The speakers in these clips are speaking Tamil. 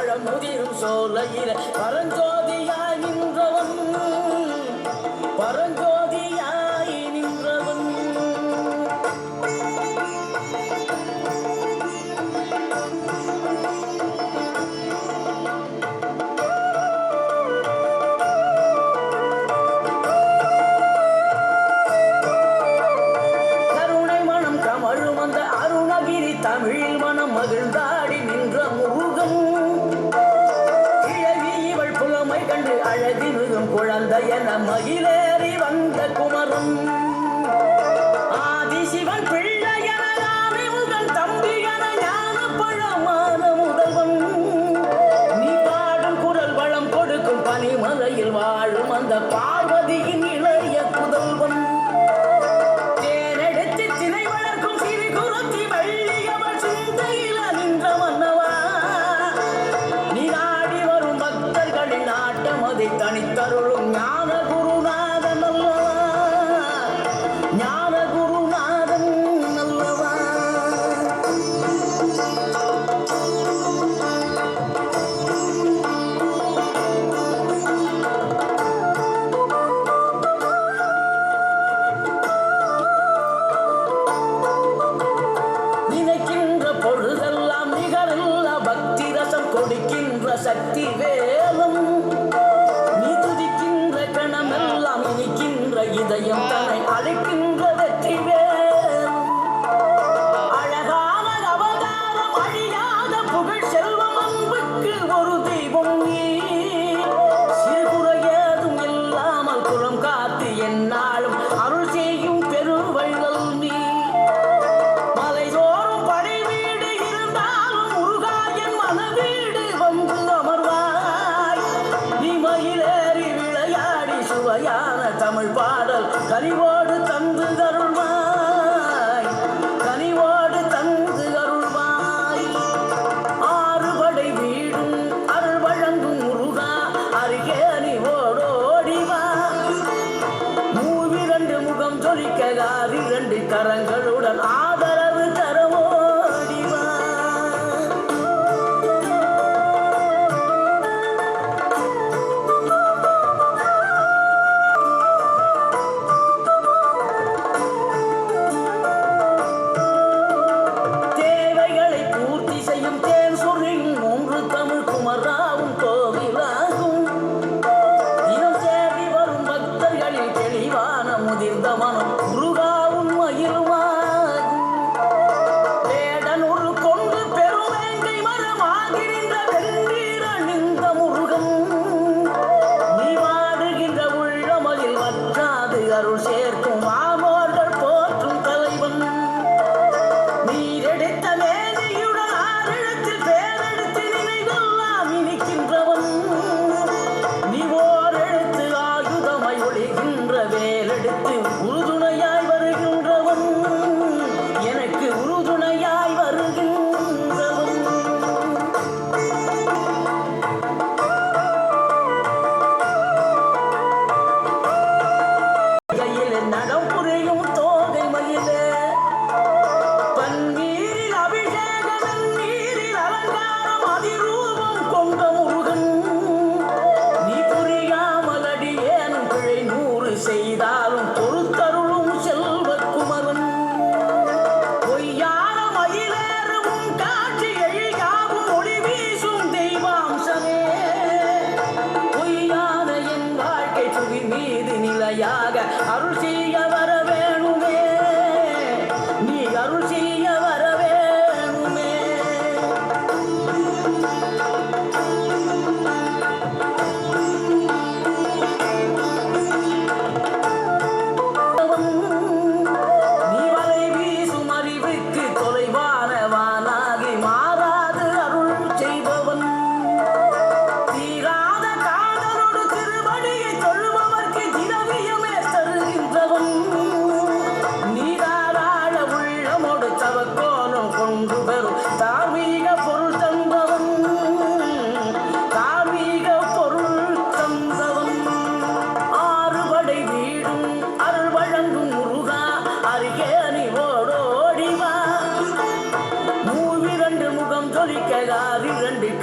பழமுதிரும் சோலையில பரஞ்சோதியாய் நின்றவன். பரஞ்சோ என மயிலேறி வந்த குமரன். ஆதிசிவன் பிள்ளை என உங்கள் தம்பி என ஞான பழமான முதல்வன். நீ பாடும் குரல் வளம் கொடுக்கும் பனிமலையில் வாழும் அந்த பார்வதியின் சக்தி வேலும் நீ துதிக்கின்ற கணமெல்லாம் இனிக்கின்ற இதயம் தன்னை அழைக்கின்ற கனிவா Rusia.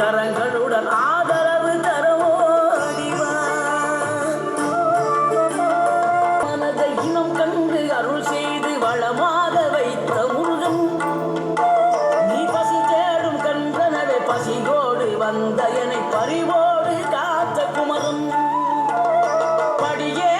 கரங்களுடன் ஆதரவு தரவோடிவானதை இனம் கண்டு அருள் செய்து வளமாக வைத்த முருகன். நீ பசி தேடும் கண்கனவே பசியோடு வந்த என்னை பறிவோடு காத்த குமரன். படியே